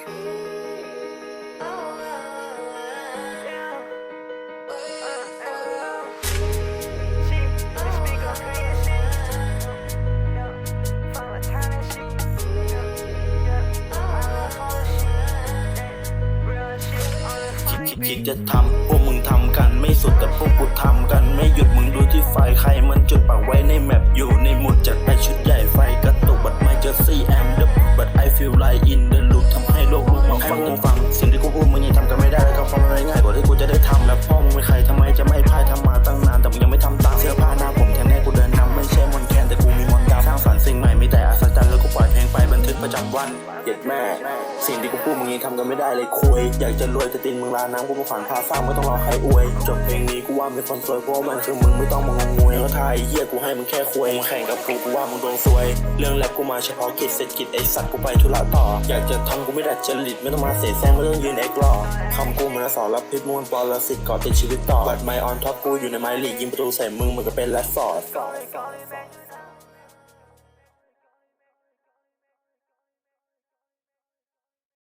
คิดจะทำพวกมึงทำกันไม่สุดแต่พวกกูทำกันไม่หยุดมึงดูที่ไฟใคร ประจำวันเด็ดแม่ สิ่งที่กูพูดมึงยังทำกันไม่ได้เลยคุย อยากจะรวยแต่ตินมึงลาน้ำกูมาฝันพาสร้างไม่ต้องรอใครอวยจบเพลงนี้กูว่าเป็นคนสวยเพราะมันคือมึงไม่ต้องมึงงงวยแล้วทายเหี้ยกูให้มึงแค่คุยมึงแข่งกับกูกูว่ามึงดวงซวย เรื่องแรกกูมาเฉพาะกิจเสร็จกิจไอสัตว์กูไปธุระต่อ อยากจะทำกูไม่ดัดจริตไม่ต้องมาเสแสร้งไม่ต้องยืนเอกหลอคำกูมันสอนรับพิษมวลปรสิตก่อติดชีวิตต่อบัดไมออนท็อปกูอยู่ในไมลีกยิงประตูใส่มึงมันก็เป็นแรดฟอร์ด